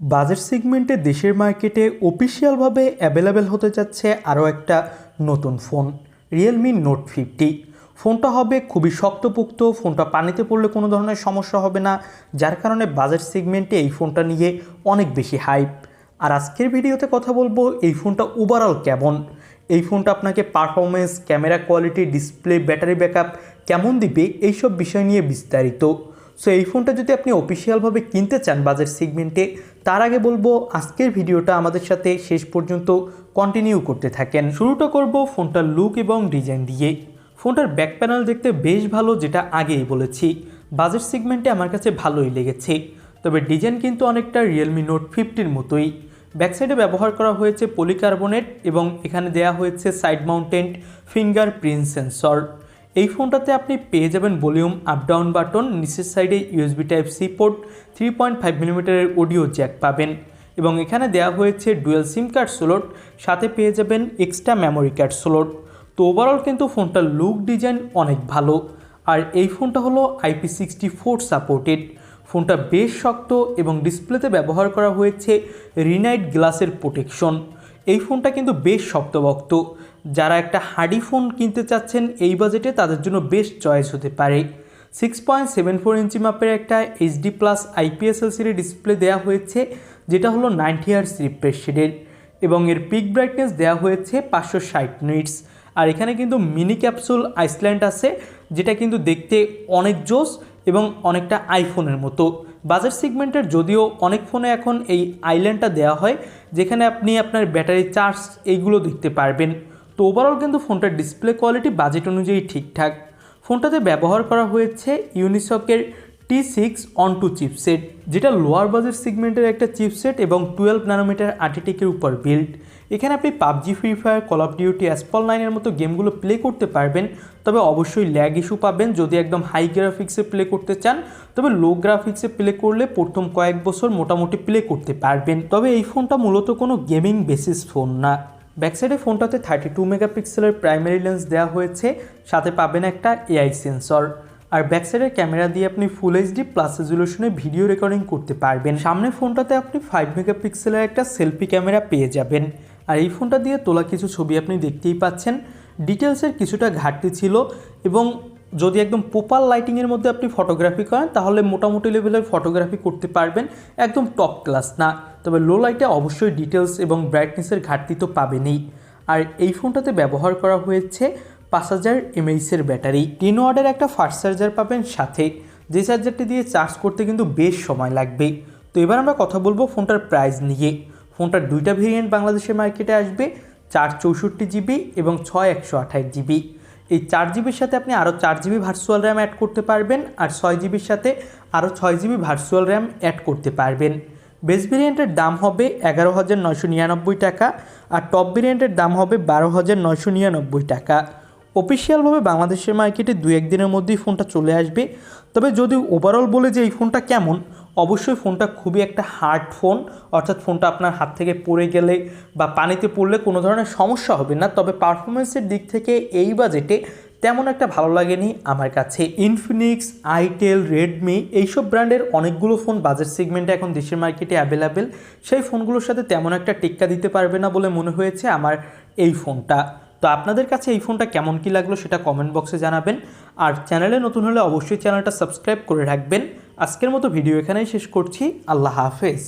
Budget সেগমেন্টে দেশের মার্কেটে অফিসিয়ালভাবে অ্যাভেলেবেল হতে যাচ্ছে আরও একটা নতুন ফোন রিয়েলমি নোট ফিফটি ফোনটা হবে খুবই শক্তপোক্ত, ফোনটা পানিতে পড়লে কোনো ধরনের সমস্যা হবে না, যার কারণে বাজেট সেগমেন্টে এই ফোনটা নিয়ে অনেক বেশি হাইপ আর আজকের ভিডিওতে কথা বলব এই ফোনটা ওভারঅল কেমন? এই ফোনটা আপনাকে performance camera quality display battery backup কেমন দিবে? এইসব বিষয় নিয়ে বিস্তারিত। সো এই ফোনটা যদি আপনি অফিসিয়ালভাবে কিনতে চান বাজার সেগমেন্টে তার আগে বলব আজকের ভিডিওটা আমাদের সাথে শেষ পর্যন্ত কন্টিনিউ করতে থাকেন। শুরুটা করব ফোনটার লুক এবং ডিজাইন দিয়ে। ফোনটার ব্যাক প্যানেল দেখতে বেশ ভালো, যেটা আগেই বলেছি। বাজেট সেগমেন্টে আমার কাছে ভালোই লেগেছে। তবে ডিজাইন কিন্তু অনেকটা রিয়েলমি নোট ফিফটির মতোই। ব্যাকসাইডে ব্যবহার করা হয়েছে পলিকার্বনেট এবং এখানে দেয়া হয়েছে side mounted fingerprint sensor এই ফোনটাতে আপনি পেয়ে যাবেন ভলিউম আপ ডাউন বাটন নিচের সাইডে USB type C port three point five মিলিমিটারের অডিও জ্যাক পাবেন। এবং এখানে দেওয়া হয়েছে ডুয়েল সিম কার্ড স্লোট সাথে পেয়ে যাবেন এক্সট্রা মেমোরি কার্ড স্লোট তো ওভারঅল কিন্তু ফোনটার লুক ডিজাইন অনেক ভালো। আর এই ফোনটা হলো আইপি সিক্সটি ফোর সাপোর্টেড ফোনটা বেশ শক্ত এবং ডিসপ্লেতে ব্যবহার করা হয়েছে রিনাইট গ্লাসের প্রোটেকশন এই ফোনটা কিন্তু বেশ শক্তভক্ত যারা একটা হার্ডি ফোন কিনতে চাচ্ছেন, এই বাজেটে তাদের জন্য বেশ চয়েস হতে পারে। Six point seven four inch মাপের একটা HD plus IPS LCD display দেওয়া হয়েছে, যেটা হলো নাইনটি ইয়ার্স রিফ্রেশ শেডের এবং এর পিক ব্রাইটনেস দেওয়া হয়েছে পাঁচশো ষাট নিটস আর এখানে কিন্তু মিনি ক্যাপসুল আইসল্যান্ড আছে, যেটা কিন্তু দেখতে অনেক জোস এবং অনেকটা আইফোনের মতো। বাজার সিগমেন্টের যদিও অনেক ফোনে এখন এই আইল্যান্ডটা দেওয়া হয়, যেখানে আপনি আপনার ব্যাটারি চার্জ এইগুলো দেখতে পারবেন। তো ওভারঅল কিন্তু ফোনটার ডিসপ্লে কোয়ালিটি বাজেট অনুযায়ী ঠিকঠাক। ফোনটাতে ব্যবহার করা হয়েছে ইউনিসকের T six on two chipset যেটা লোয়ার বাজেট সিগমেন্টের একটা চিপসেট এবং টুয়েলভ ন্যানোমিটার আর্টিটেকের উপর বিল্ড এখানে আপনি PUBG Free Fire Call of Duty Asphalt নাইনের মতো গেমগুলো প্লে করতে পারবেন, তবে অবশ্যই ল্যাগ ইস্যু পাবেন যদি একদম হাই গ্রাফিক্সে প্লে করতে চান, তবে লো গ্রাফিক্সে প্লে করলে প্রথম কয়েক বছর মোটামুটি প্লে করতে পারবেন। তবে এই ফোনটা মূলত কোনো গেমিং বেসিস ফোন না। ব্যাকসাইডে ফোনটাতে থার্টি টু মেগাপিক্সেলের প্রাইমারি লেন্স দেওয়া হয়েছে, সাথে পাবেন একটা এআই সেন্সর আর ব্যাকসাইডের ক্যামেরা দিয়ে আপনি ফুল এইচডি প্লাস রেজুলেশনে ভিডিও রেকর্ডিং করতে পারবেন। সামনে ফোনটাতে আপনি ফাইভ মেগাপিক্সেলের একটা সেলফি ক্যামেরা পেয়ে যাবেন। আর এই ফোনটা দিয়ে তোলা কিছু ছবি আপনি দেখতেই পাচ্ছেন। ডিটেলসের কিছুটা ঘাটতি ছিল এবং যদি একদম পোপার লাইটিংয়ের মধ্যে আপনি ফটোগ্রাফি করেন, তাহলে মোটামুটি লেভেলের ফটোগ্রাফি করতে পারবেন। একদম টপ ক্লাস না। তবে লো লাইটে অবশ্যই ডিটেলস এবং ব্রাইটনেসের ঘাটতি তো পাবেনই। আর এই ফোনটাতে ব্যবহার করা হয়েছে পাঁচ হাজার এমএইচের ব্যাটারি। টেন ওয়ার্ডের একটা ফাস্ট চার্জার পাবেন সাথে। যে চার্জারটি দিয়ে চার্জ করতে কিন্তু বেশ সময় লাগবে। তো এবার আমরা কথা বলব ফোনটার প্রাইস নিয়ে। ফোনটার দুইটা ভেরিয়েন্ট বাংলাদেশের মার্কেটে আসবে, চার চৌষট্টি জিবি এবং ছয় একশো আঠাশ জিবি এই চার জিবির সাথে আপনি আরও চার জিবি ভার্চুয়াল র্যাম অ্যাড করতে পারবেন আর ছয় জিবির সাথে আরও ছয় জিবি ভার্চুয়াল র্যাম অ্যাড করতে পারবেন। বেস ভেরিয়েন্টের দাম হবে এগারো হাজার নয়শো নিরানব্বই টাকা আর টপ ভেরিয়েন্টের দাম হবে বারো হাজার নয়শো নিরানব্বই টাকা। অফিসিয়ালভাবে বাংলাদেশের মার্কেটে দু একদিনের মধ্যেই ফোনটা চলে আসবে। তবে যদি ওভারঅল বলে যে এই ফোনটা কেমন, অবশ্যই ফোনটা খুবই একটা হার্ড ফোন অর্থাৎ ফোনটা আপনার হাত থেকে পড়ে গেলে বা পানিতে পড়লে কোনো ধরনের সমস্যা হবে না। তবে পারফরমেন্সের দিক থেকে এই বাজেটে তেমন একটা ভালো লাগেনি আমার কাছে। ইনফিনিক্স আইটেল রেডমি এইসব ব্র্যান্ডের অনেকগুলো ফোন বাজেট সেগমেন্টে এখন দেশের মার্কেটে অ্যাভেলেবেল সেই ফোনগুলোর সাথে তেমন একটা টেক্কা দিতে পারবে না বলে মনে হয়েছে আমার এই ফোনটা তো আপনাদের কাছে এই ফোনটা কেমন কি লাগল সেটা কমেন্ট বক্সে জানাবেন। আর চ্যানেলে নতুন হলে অবশ্যই চ্যানেলটা সাবস্ক্রাইব করে রাখবেন। আজকের মতো ভিডিও এখানেই শেষ করছি। আল্লাহ হাফেজ।